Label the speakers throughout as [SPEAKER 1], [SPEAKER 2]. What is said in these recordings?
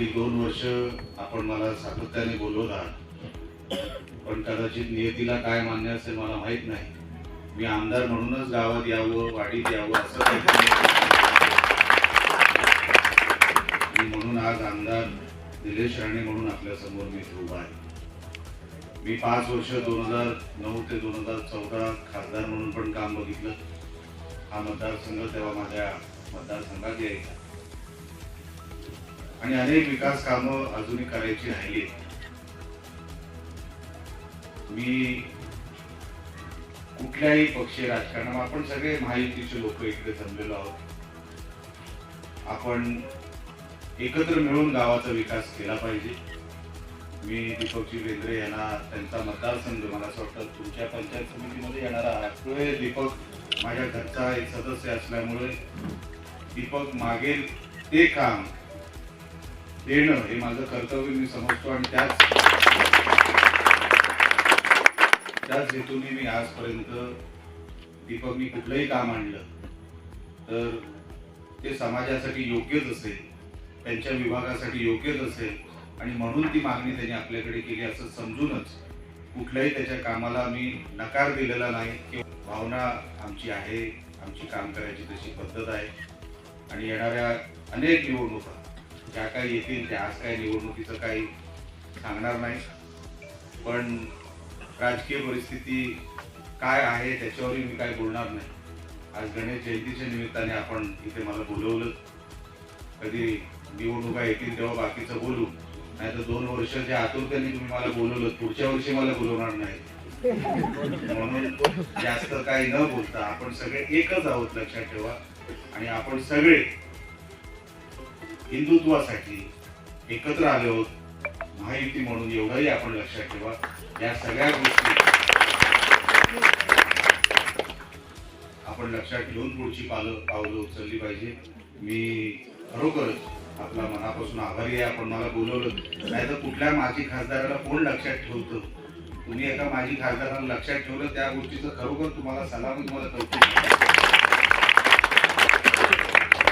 [SPEAKER 1] मागील दोन वर्ष आपण मला सातत्याने बोलवत आहात पण कदाचित नियतीला काय मान्य असेल मला माहीत नाही. मी आमदार म्हणूनच गावात यावं वाडीत यावं असं मी म्हणून आज आमदार निलेश राणे म्हणून आपल्यासमोर मी उभा आहे. मी पाच वर्ष दोन हजार नऊ ते दोन हजार चौदा खासदार म्हणून पण काम बघितलं. हा मतदारसंघ तेव्हा माझ्या मतदारसंघात यायचा. आणि अनेक विकास कामं अजूनही करायची राहिली मी कुठल्याही पक्षीय राजकारण आपण सगळे महायुतीचे लोक इकडे जमलेलो आहोत. आपण एकत्र मिळून गावाचा विकास केला पाहिजे. मी दीपकजी बेंद्रे यांना त्यांचा मतदारसंघ मला असं वाटतं तुमच्या पंचायत समितीमध्ये येणारा असतोय दीपक माझ्या घरचा एक सदस्य असल्यामुळे दीपक मागेल ते काम देणं हे माझं कर्तव्य मी समजतो आणि त्याच त्याच हेतूने मी आजपर्यंत दीपकनी कुठलंही काम आणलं तर ते समाजासाठी योग्यच असेल त्यांच्या विभागासाठी योग्यच असेल आणि म्हणून ती मागणी त्यांनी आपल्याकडे केली असं समजूनच कुठल्याही त्याच्या कामाला मी नकार दिलेला नाही. किंवा भावना आमची आहे आमची काम करायची तशी पद्धत आहे. आणि येणाऱ्या अनेक निवडणुका ज्या काही येतील त्या आज काही निवडणुकीचं काही सांगणार नाही. पण राजकीय परिस्थिती काय आहे त्याच्यावरही मी काय बोलणार नाही. आज गणेश जयंतीच्या निमित्ताने आपण इथे मला बोलवलं. कधी निवडणुका येतील तेव्हा बाकीचं बोलू. नाही तर दोन वर्ष जे आतुरतेने तुम्ही मला बोलवलं. पुढच्या वर्षी मला बोलवणार नाही. म्हणून जास्त काही न बोलता आपण सगळे एकच आहोत लक्षात ठेवा. आणि आपण सगळे हिंदुत्वासाठी एकत्र आले आहोत महायुती म्हणून एवढंही आपण लक्षात ठेवा. या सगळ्या गोष्टी आपण लक्षात घेऊन पुढची पालं पावलं उचलली पाहिजे. मी खरोखरच आपला मनापासून आभारी आहे. आपण मला बोलवलं. नाही तर कुठल्या माजी खासदाराला कोण लक्षात ठेवतं? तुम्ही एका माजी खासदाराला लक्षात ठेवलं त्या गोष्टीचं खरोखर तुम्हाला सलाम तुम्हाला कौतुक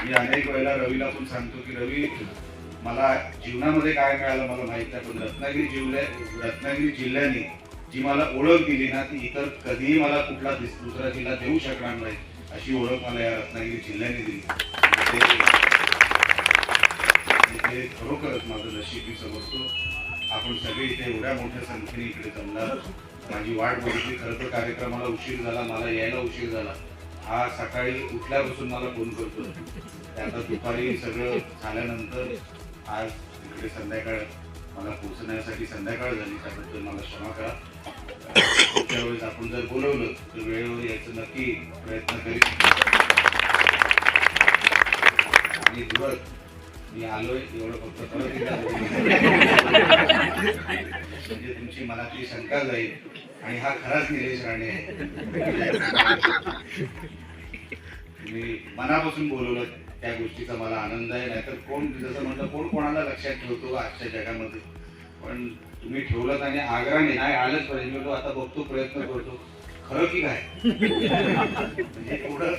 [SPEAKER 1] मी अनेक वेळेला रवीला पण सांगतो की रवी मला जीवनामध्ये काय मिळालं मला माहीत नाही पण रत्नागिरी जिल्ह्या रत्नागिरी जिल्ह्याने जी मला ओळख दिली ना ती इतर कधीही मला कुठला दिस- दुसरा जिल्हा देऊ शकणार नाही अशी ओळख मला या रत्नागिरी जिल्ह्याने दिली. म्हणजे ते खरोखरच माझं नशीब मी समजतो. आपण सगळे इथे एवढ्या मोठ्या संख्येने इकडे जमणार. माझी वाट बघितली खरं तर कार्यक्रमाला उशीर झाला मला यायला उशीर झाला. हा सकाळी उठल्यापासून मला फोन करतो आता दुपारी सगळं झाल्यानंतर आज इकडे संध्याकाळ मला पोहोचण्यासाठी संध्याकाळ झाली त्याबद्दल मला क्षमा करा. त्यावेळेस आपण जर बोलवलं तर वेळेवर यायचं नक्की प्रयत्न करीत आणि दिवस मी आलोय एवढं फक्त परत म्हणजे तुमची मनातली शंका जाईल. आणि हा खराच निलेश राणे आहे. तुम्ही मनापासून बोलवलं त्या गोष्टीचा मला आनंद आहे नाहीतर कोण जसं म्हटलं कोण कोणाला लक्षात ठेवतो आजच्या जगामध्ये? पण तुम्ही ठेवलं आणि आग्रहाने नाही आलंच पाहिजे. मी तो आता बघतो प्रयत्न करतो. खरं की काय? म्हणजे एवढं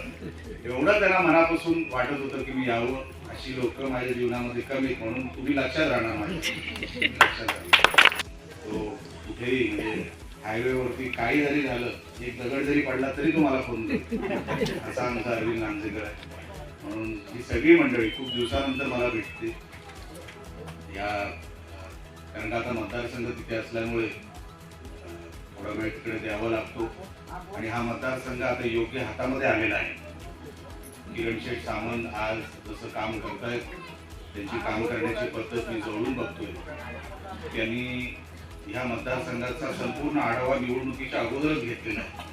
[SPEAKER 1] एवढं त्याला मनापासून वाटत होतं की मी यावं. अशी लोक माझ्या जीवनामध्ये कमी म्हणून तुम्ही लक्षात राहणार माझ्या लक्षात राहणार. तो कुठेही म्हणजे हायवेवरती काही जरी झालं एक दगड जरी पडला तरी तुम्हाला फोन करतो असा आमचा अरविंद लांजेकर आहे. म्हणून ही सगळी मंडळी खूप दिवसानंतर मला भेटते. या कारण का आता मतदारसंघ तिथे असल्यामुळे थोडा वेळ तिकडे द्यावा लागतो. आणि हा मतदारसंघ आता योग्य हातामध्ये आलेला आहे. किरण शेठ सामंत आज जसं काम करतायत त्यांची काम करण्याची पद्धत मी जवळून बघतोय. त्यांनी या मतदारसंघाचा संपूर्ण आढावा निवडणुकीच्या अगोदरच घेतलेला आहे.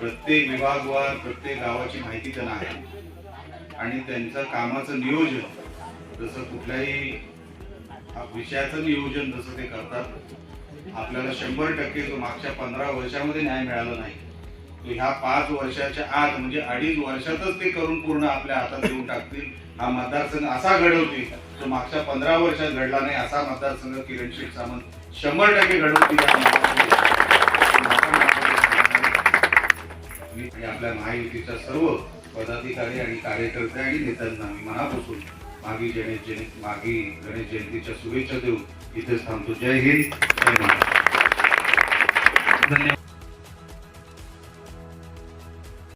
[SPEAKER 1] प्रत्येक विभागवार प्रत्येक गावाची माहिती त्यांना आहे. आणि त्यांचं कामाचं नियोजन जसं कुठल्याही विषयाचं नियोजन जसं ते करतात आपल्याला शंभर टक्के जो मागच्या पंधरा वर्षामध्ये न्याय मिळाला नाही. तो ह्या पाच वर्षाच्या आत म्हणजे अडीच वर्षातच ते करून पूर्ण आपल्या हातात देऊन टाकतील. हा मतदारसंघ असा घडवतील तो मागच्या पंधरा वर्षात घडला नाही असा मतदारसंघ किरण शेठ सामंत शंभर टक्के घडवतील आणि आपल्या महायुतीच्या सर्व पदाधिकारी आणि कार्यकर्ते आणि नेत्यांना मी मनापासून मागी गणेश जयंती मागी गणेश जयंतीच्या शुभेच्छा देऊन इथेच थांबतो. जय हिंद. जय महाराष्ट्र.
[SPEAKER 2] धन्यवाद.